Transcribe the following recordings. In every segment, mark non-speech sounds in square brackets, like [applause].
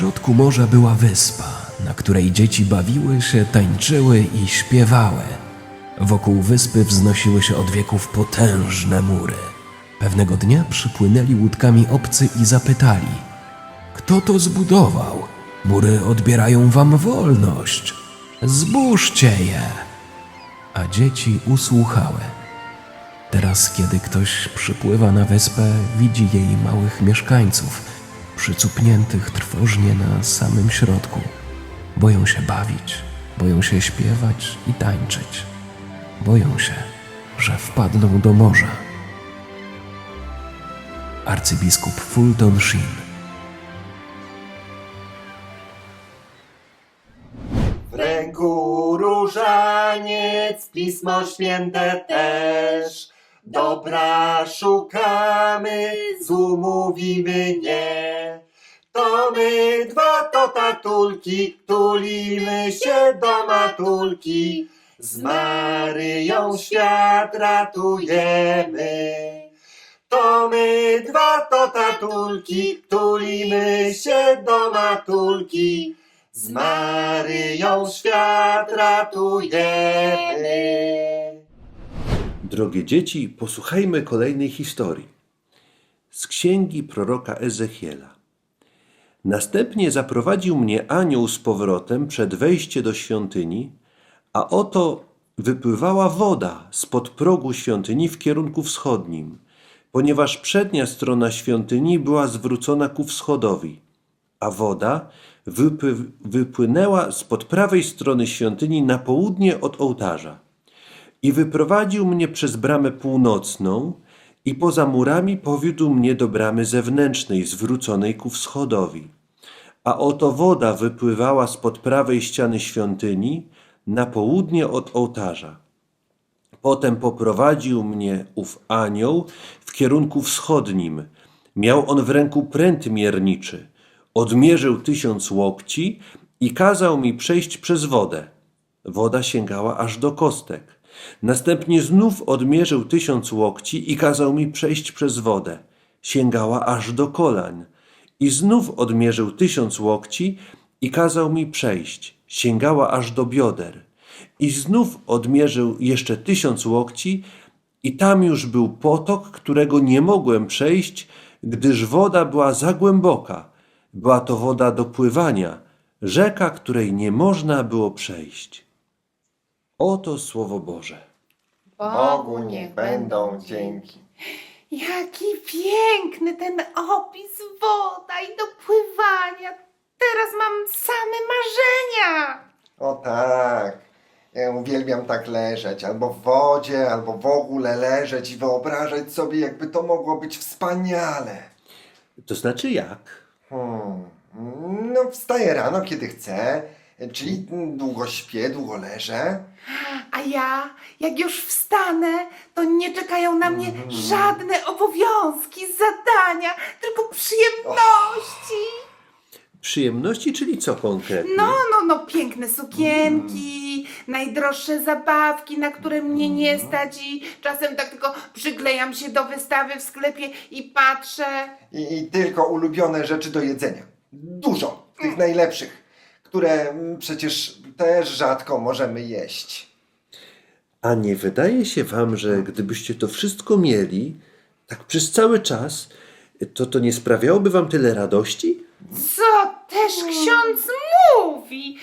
Pośrodku morza była wyspa, na której dzieci bawiły się, tańczyły i śpiewały. Wokół wyspy wznosiły się od wieków potężne mury. Pewnego dnia przypłynęli łódkami obcy i zapytali: Kto to zbudował? Mury odbierają wam wolność. Zbóżcie je! A dzieci usłuchały. Teraz, kiedy ktoś przypływa na wyspę, widzi jej małych mieszkańców, przycupniętych trwożnie na samym środku. Boją się bawić, boją się śpiewać i tańczyć. Boją się, że wpadną do morza. Arcybiskup Fulton Sheen W ręku różaniec, pismo święte też. Dobra szukamy, złu mówimy nie. To my dwa to tatulki, tulimy się do matulki. Z Maryją świat ratujemy. To my dwa to tatulki, tulimy się do matulki. Z Maryją świat ratujemy. Drogie dzieci, posłuchajmy kolejnej historii. Z księgi proroka Ezechiela. Następnie zaprowadził mnie anioł z powrotem przed wejście do świątyni, a oto wypływała woda spod progu świątyni w kierunku wschodnim, ponieważ przednia strona świątyni była zwrócona ku wschodowi, a woda wypły- wypłynęła spod prawej strony świątyni na południe od ołtarza. I wyprowadził mnie przez bramę północną i poza murami powiódł mnie do bramy zewnętrznej, zwróconej ku wschodowi. A oto woda wypływała spod prawej ściany świątyni na południe od ołtarza. Potem poprowadził mnie ów anioł w kierunku wschodnim. Miał on w ręku pręt mierniczy. Odmierzył tysiąc łokci i kazał mi przejść przez wodę. Woda sięgała aż do kostek. Następnie znów odmierzył tysiąc łokci i kazał mi przejść przez wodę. Sięgała aż do kolań. I znów odmierzył tysiąc łokci i kazał mi przejść. Sięgała aż do bioder. I znów odmierzył jeszcze tysiąc łokci i tam już był potok, którego nie mogłem przejść, gdyż woda była za głęboka. Była to woda do pływania, rzeka, której nie można było przejść. Oto Słowo Boże. Bogu niech będą dzięki. Jaki piękny ten opis woda i dopływania. Teraz mam same marzenia. O tak. Ja uwielbiam tak leżeć, albo w wodzie, albo w ogóle leżeć i wyobrażać sobie, jakby to mogło być wspaniale. To znaczy jak? Hmm. No, wstaję rano, kiedy chcę, czyli długo śpię, długo leżę. A ja, jak już wstanę, to nie czekają na mnie żadne obowiązki, zadania, tylko przyjemności. Przyjemności, czyli co konkretnie? No, no, no, piękne sukienki, najdroższe zabawki, na które mnie nie stać i czasem tak tylko przyklejam się do wystawy w sklepie i patrzę. I, I tylko ulubione rzeczy do jedzenia. Dużo tych najlepszych, które mm, przecież też rzadko możemy jeść. A nie wydaje się wam, że gdybyście to wszystko mieli, tak przez cały czas, to to nie sprawiałoby wam tyle radości? Co też ksiądz mówi?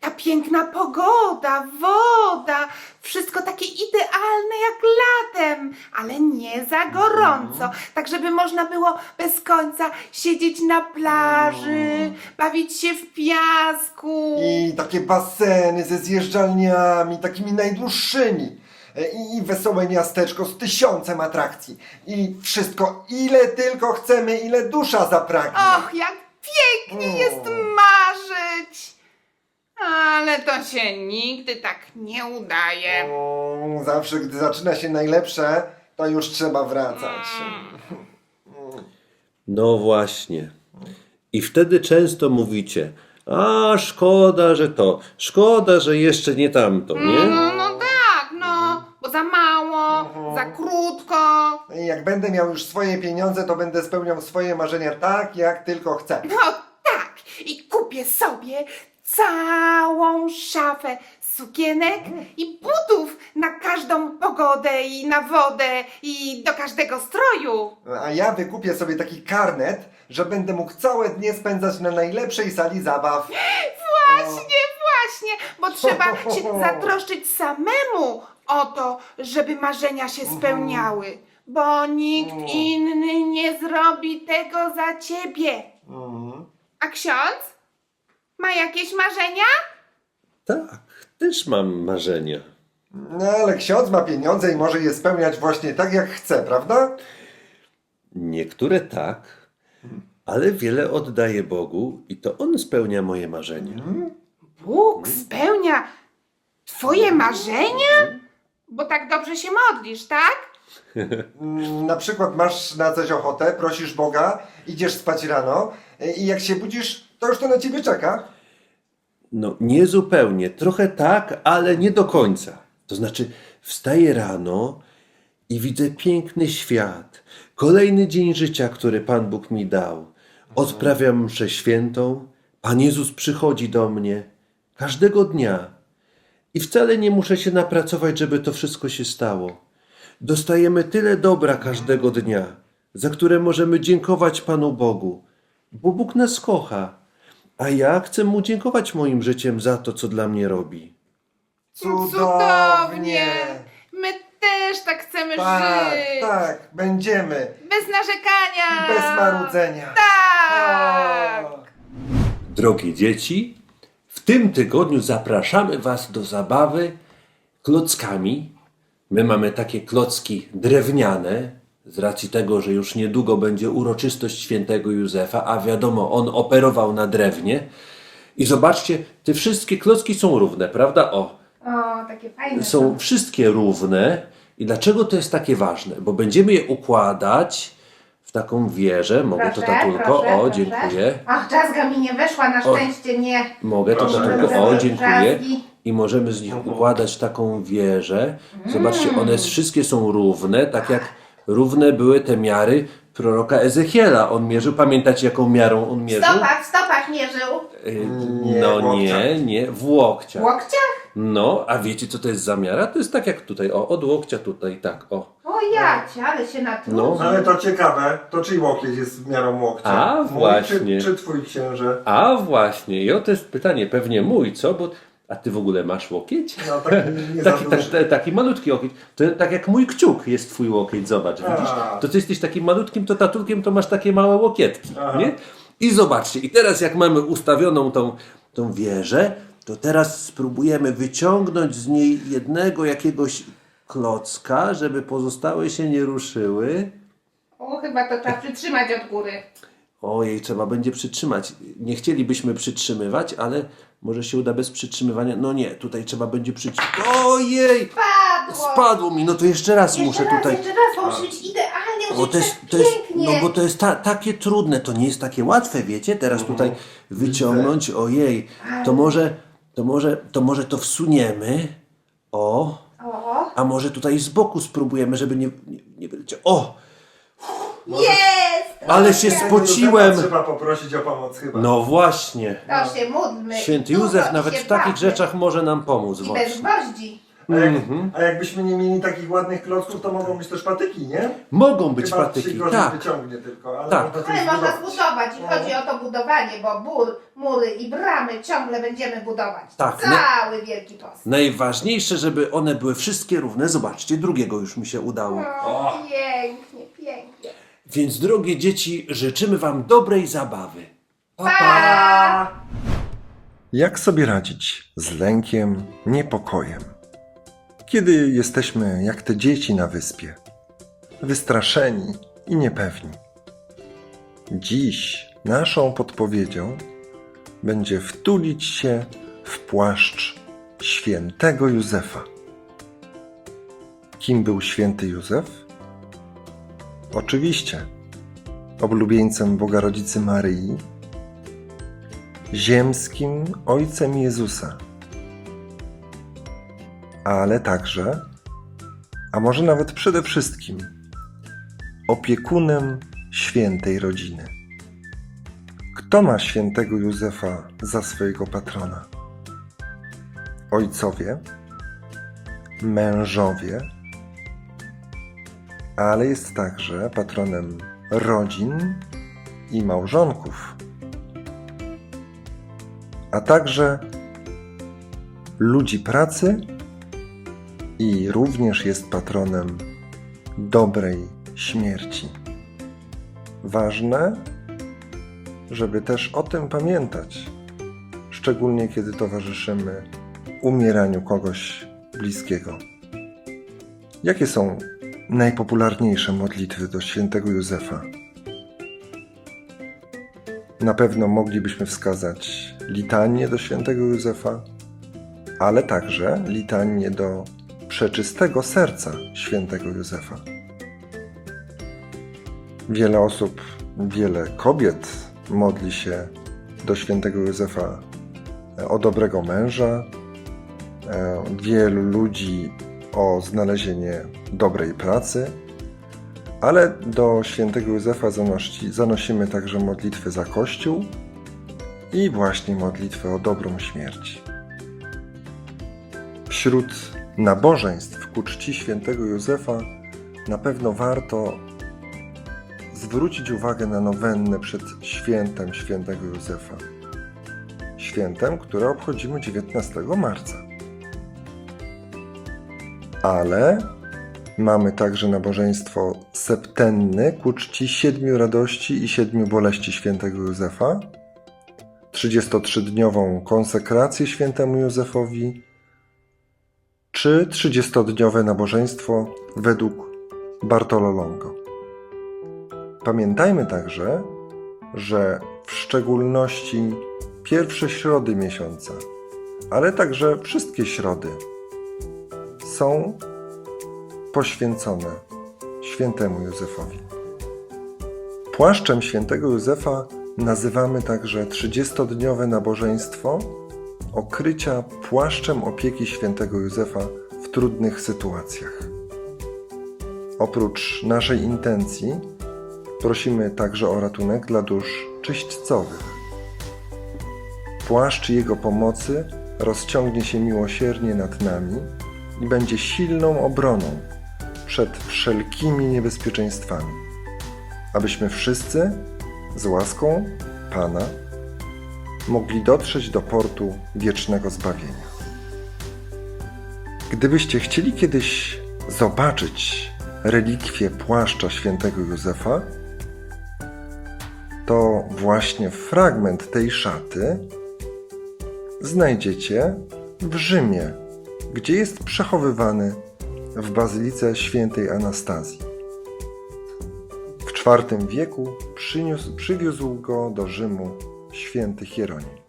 Ta piękna pogoda, woda, wszystko takie idealne jak latem, ale nie za gorąco, tak żeby można było bez końca siedzieć na plaży, bawić się w piasku. I takie baseny ze zjeżdżalniami, takimi najdłuższymi. E, I, I wesołe miasteczko z tysiącem atrakcji. I wszystko, ile tylko chcemy, ile dusza zapragnie. Och, jak pięknie jest marzyć! Ale to się nigdy tak nie udaje. Mm, Zawsze, gdy zaczyna się najlepsze, to już trzeba wracać. No właśnie. I wtedy często mówicie, a szkoda, że to, szkoda, że jeszcze nie tamto, nie? No, no tak, no, bo za mało, za krótko. I Jak będę miał już swoje pieniądze, to będę spełniał swoje marzenia tak, jak tylko chcę. No tak, i kupię sobie całą szafę sukienek i butów na każdą pogodę i na wodę i do każdego stroju. A ja wykupię sobie taki karnet, że będę mógł całe dnie spędzać na najlepszej sali zabaw. Właśnie, właśnie, bo trzeba [laughs] się zatroszczyć samemu o to, żeby marzenia się spełniały, bo nikt inny nie zrobi tego za ciebie. Mhm. A ksiądz? Ma jakieś marzenia? Tak, też mam marzenia. No ale ksiądz ma pieniądze i może je spełniać właśnie tak jak chce, prawda? Niektóre tak, ale wiele oddaję Bogu i to On spełnia moje marzenia. Bóg spełnia twoje marzenia? Bo tak dobrze się modlisz, tak? Mm, Na przykład masz na coś ochotę, prosisz Boga, idziesz spać rano e, i jak się budzisz, to już to na ciebie czeka. No, nie zupełnie. Trochę tak, ale nie do końca. To znaczy, wstaję rano i widzę piękny świat. Kolejny dzień życia, który Pan Bóg mi dał. Odprawiam mszę świętą. Pan Jezus przychodzi do mnie każdego dnia. I wcale nie muszę się napracować, żeby to wszystko się stało. Dostajemy tyle dobra każdego dnia, za które możemy dziękować Panu Bogu, bo Bóg nas kocha. A ja chcę mu dziękować moim życiem za to, co dla mnie robi. Cudownie! My też tak chcemy Tak, żyć. tak, będziemy. Bez narzekania. I bez marudzenia. Tak. O. Drogie dzieci, w tym tygodniu zapraszamy Was do zabawy klockami. My mamy takie klocki drewniane, z racji tego, że już niedługo będzie uroczystość świętego Józefa, a wiadomo, on operował na drewnie. I zobaczcie, te wszystkie klocki są równe, prawda? O, O, takie fajne. są wszystkie równe. I dlaczego to jest takie ważne? Bo będziemy je układać w taką wieżę. Mogę to tatulko? o, dziękuję. Ach, drzazga mi nie weszła, na szczęście nie. Mogę to Proszę bardzo. O, dziękuję. I możemy z nich układać taką wieżę. Zobaczcie, one wszystkie są równe, tak jak równe były te miary proroka Ezechiela. On mierzył, pamiętacie jaką miarą on W mierzył? stopach, w stopach mierzył. Y, Nie, No łokciach. nie, nie, w łokciach. W łokciach? No, a wiecie co to jest za miara? To jest tak jak tutaj, o, od łokcia tutaj, tak, o. O jacie, ale się natrudził. No. Ale to ciekawe, to czyj łokieć jest miarą łokcia? A, Mój właśnie. Czy, czy twój księże? A właśnie, i o to jest pytanie, pewnie mój, co? Bo, a ty w ogóle masz łokieć? No taki nie [laughs] za Taki, tak, duży. taki malutki łokieć. To tak jak mój kciuk jest twój łokieć, zobacz, A. widzisz? To ty jesteś takim malutkim, to tatulkiem, to masz takie małe łokietki, Aha. nie? I zobaczcie, i teraz jak mamy ustawioną tą, tą wieżę, to teraz spróbujemy wyciągnąć z niej jednego jakiegoś klocka, żeby pozostałe się nie ruszyły. O, chyba to trzeba przytrzymać od góry. Ojej, trzeba będzie przytrzymać. Nie chcielibyśmy przytrzymywać, ale może się uda bez przytrzymywania. No nie, tutaj trzeba będzie przytrzymać. Ojej! Padło. Spadło mi, no to jeszcze raz Jeszcze muszę raz, tutaj. jeszcze raz, musi być idealnie, musi Bo być to jest, tak to jest, pięknie. no bo to jest ta, takie trudne, to nie jest takie łatwe, wiecie? Teraz tutaj wyciągnąć, ojej, to może, to może, to może to wsuniemy, o, O, a może tutaj z boku spróbujemy, żeby nie, nie, nie wyleciał. O, jest! ale się Józefa spociłem. Trzeba poprosić o pomoc chyba. No właśnie. To się módlmy. Święty Dużo Józef i nawet się w takich bawmy. rzeczach może nam pomóc I bez właśnie. gwoździ. A, jak, Mhm. a jakbyśmy nie mieli takich ładnych klocków, to mogą być też patyki, nie? Mogą być Chyba patyki, się gorzej tak. wyciągnie tylko, ale Tak. można coś można zbudować. zbudować i No. chodzi o to budowanie, bo bór, mury i bramy ciągle będziemy budować. Tak, Cały Wielki Post. Najważniejsze, żeby one były wszystkie równe. Zobaczcie, drugiego już mi się udało. O, pięknie, pięknie. Więc drogie dzieci, życzymy Wam dobrej zabawy. Pa! Jak sobie radzić z lękiem, niepokojem? Kiedy jesteśmy jak te dzieci na wyspie, wystraszeni i niepewni. Dziś naszą podpowiedzią będzie wtulić się w płaszcz świętego Józefa. Kim był święty Józef? Oczywiście, oblubieńcem Boga Rodzicy Maryi, ziemskim Ojcem Jezusa, ale także, a może nawet przede wszystkim, opiekunem świętej rodziny. Kto ma świętego Józefa za swojego patrona? Ojcowie, mężowie, ale jest także patronem rodzin i małżonków, a także ludzi pracy i również jest patronem dobrej śmierci. Ważne, żeby też o tym pamiętać, szczególnie kiedy towarzyszymy umieraniu kogoś bliskiego. Jakie są najpopularniejsze modlitwy do świętego Józefa? Na pewno moglibyśmy wskazać litanię do świętego Józefa, ale także litanię do przeczystego serca świętego Józefa. Wiele osób, wiele kobiet modli się do świętego Józefa e, o dobrego męża, e, wielu ludzi o znalezienie dobrej pracy, ale do świętego Józefa zanosi, zanosimy także modlitwy za Kościół i właśnie modlitwę o dobrą śmierć. Wśród nabożeństw ku czci świętego Józefa na pewno warto zwrócić uwagę na nowennę przed świętem świętego Józefa. Świętem, które obchodzimy 19 marca. Ale mamy także nabożeństwo septenne ku czci siedmiu radości i siedmiu boleści świętego Józefa, 33-dniową konsekrację świętemu Józefowi, czy 30-dniowe nabożeństwo według Bartolo Longo. Pamiętajmy także, że w szczególności pierwsze środy miesiąca, ale także wszystkie środy są poświęcone świętemu Józefowi. Płaszczem świętego Józefa nazywamy także 30-dniowe nabożeństwo okrycia płaszczem opieki świętego Józefa w trudnych sytuacjach. Oprócz naszej intencji, prosimy także o ratunek dla dusz czyśćcowych. Płaszcz Jego pomocy rozciągnie się miłosiernie nad nami i będzie silną obroną przed wszelkimi niebezpieczeństwami, abyśmy wszyscy z łaską Pana mogli dotrzeć do portu wiecznego zbawienia. Gdybyście chcieli kiedyś zobaczyć relikwie płaszcza świętego Józefa, to właśnie fragment tej szaty znajdziecie w Rzymie, gdzie jest przechowywany w bazylice świętej Anastazji. W IV wieku przyniósł, przywiózł go do Rzymu święty Hieronim.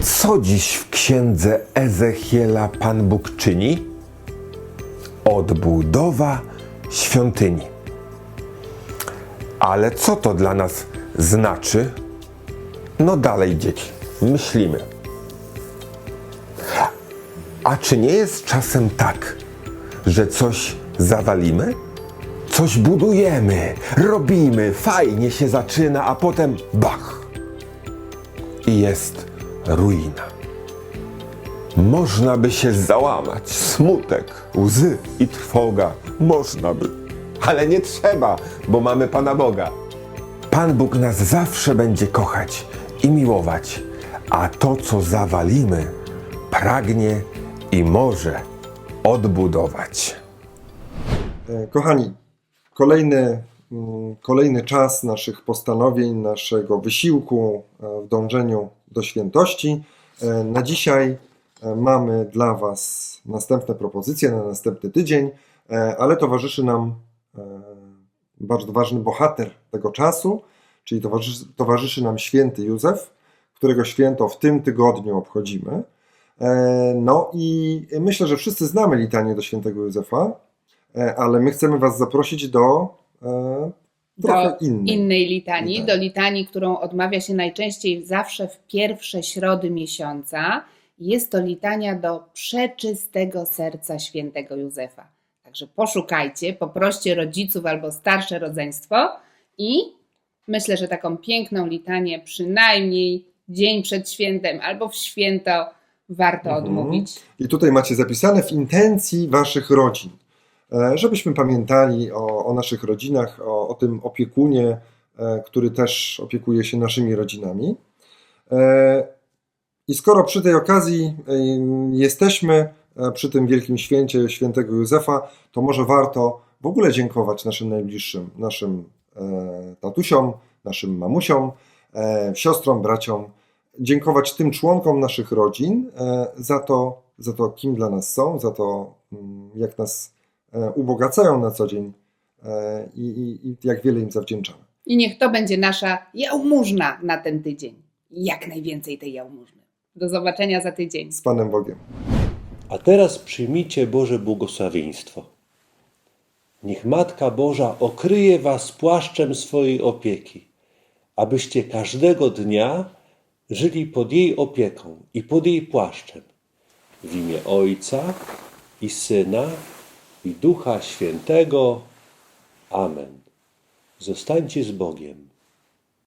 Co dziś w księdze Ezechiela Pan Bóg czyni? Odbudowa świątyni. Ale co to dla nas znaczy? No dalej, dzieci, myślimy. A czy nie jest czasem tak, że coś zawalimy? Coś budujemy, robimy, fajnie się zaczyna, a potem bach! I jest ruina. Można by się załamać, smutek, łzy i trwoga. Można by. Ale nie trzeba, bo mamy Pana Boga. Pan Bóg nas zawsze będzie kochać i miłować, a to, co zawalimy, pragnie i może odbudować. E, Kochani, kolejny, mm, kolejny czas naszych postanowień, naszego wysiłku e, w dążeniu do świętości. E, Na dzisiaj mamy dla Was następne propozycje na następny tydzień, ale towarzyszy nam bardzo ważny bohater tego czasu, czyli towarzyszy, towarzyszy nam święty Józef, którego święto w tym tygodniu obchodzimy. E, No i myślę, że wszyscy znamy litanię do świętego Józefa, e, ale my chcemy Was zaprosić do e, do innej. innej litanii, litanii. do litanii, którą odmawia się najczęściej zawsze w pierwsze środy miesiąca. Jest to litania do przeczystego serca świętego Józefa. Także poszukajcie, poproście rodziców albo starsze rodzeństwo, I myślę, że taką piękną litanię przynajmniej dzień przed świętem albo w święto warto Mhm. odmówić. I tutaj macie zapisane w intencji waszych rodzin, e, żebyśmy pamiętali o, o naszych rodzinach, o, o tym opiekunie, e, który też opiekuje się naszymi rodzinami. E, I skoro przy tej okazji jesteśmy, przy tym wielkim święcie świętego Józefa, to może warto w ogóle dziękować naszym najbliższym, naszym tatusiom, naszym mamusiom, siostrom, braciom, dziękować tym członkom naszych rodzin e, za to, za to, kim dla nas są, za to, mm, jak nas e, ubogacają na co dzień e, i, i, i jak wiele im zawdzięczamy. I niech to będzie nasza jałmużna na ten tydzień. Jak najwięcej tej jałmużny. Do zobaczenia za tydzień. Z Panem Bogiem. A teraz przyjmijcie Boże błogosławieństwo. Niech Matka Boża okryje was płaszczem swojej opieki, abyście każdego dnia żyli pod jej opieką i pod jej płaszczem. W imię Ojca i Syna i Ducha Świętego. Amen. Zostańcie z Bogiem.